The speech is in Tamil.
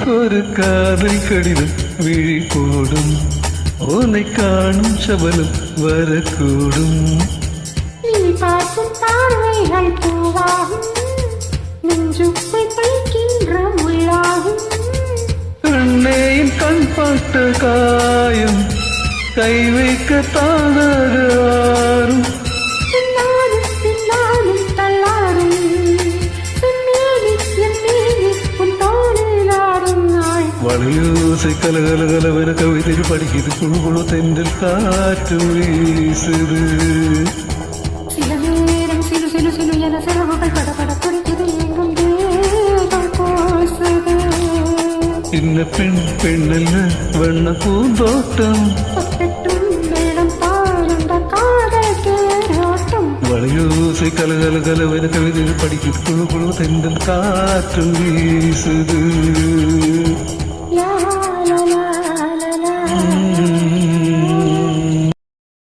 ஒரு காதல் கடிதம் விழி போடும். உன்னை காணும் சபலம் வரக்கூடும். நீ பார்க்கும் பார்வைகள் பூவாகும். நெஞ்சுக்குள் பழிக்கின்ற முள்ளாகும். பெண்ணேயின் கண் பட்ட காயம் கை வைக்க தானாக நாள் வளையோசை கலகல கலவென கவிதை படிக்குது. குழு குழு தென்றல் காற்று வீசுது. சில நேரம் சிலு சிலு சிலு என சிறகுகள் படபட துடிக்குது எங்கும் தேகம் கோசுது